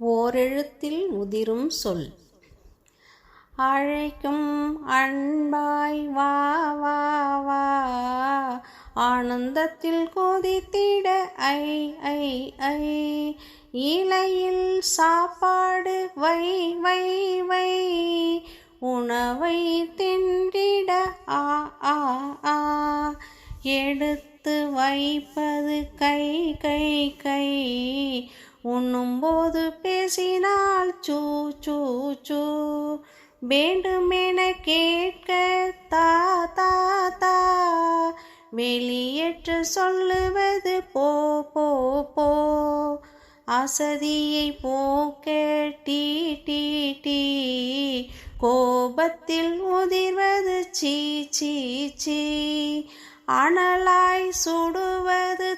ஓரெழுத்தில் உதிரும் சொல். அழைக்கும் அன்பாய் வா வா வா ஆனந்தத்தில் கொதித்திட ஐ ஐ ஐ இலையில் சாப்பாடு வை வை வை உணவை தின்றிட ஆ ஆ ஆ எடுத்து வைப்பது கை கை கை உண்ணும்போது பேசினால் சூ சூ சூ. வேண்டுமென கேட்க தா தா தா. வெளியேற்று சொல்லுவது போ போ போ. அசதியை போக்க டீ டீ டீ. கோபத்தில் உதிர்வது சீ சீ சீ. அனலாய் சுடுவது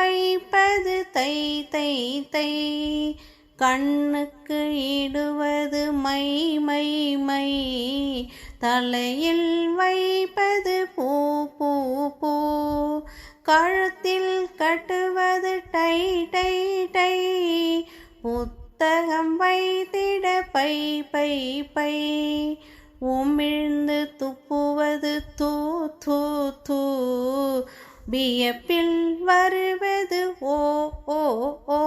துள்ளிட வைப்பது தை தை தை. கண்ணுக்கு இடுவது மை மை மை. தலையில் வைப்பது பூ பூ பூ. கழுத்தில் கட்டுவது டை டை டை. புத்தகம் வைத்திட பை பை பை. உமிழ்ந்து துப்புவது தூ தூ. வியப்பில் வருவது ஓ ஓ ஓ.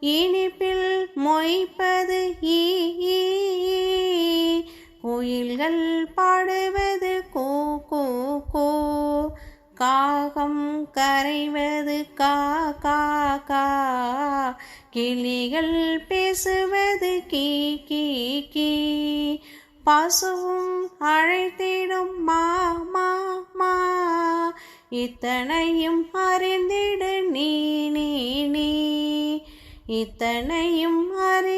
இனிப்பில் மொய்ப்பது ஈ கோயில்கள் குயில்கள் பாடுவது கோ கோ கோ. காகம் கரைவது கா கா கா. கிளிகள் பேசுவது கீ கீ கீ. பசுவும் அழைத்திடும் மா மா இத்தனையும் அறிந்திடு நீ நீ இத்தனையும் அறி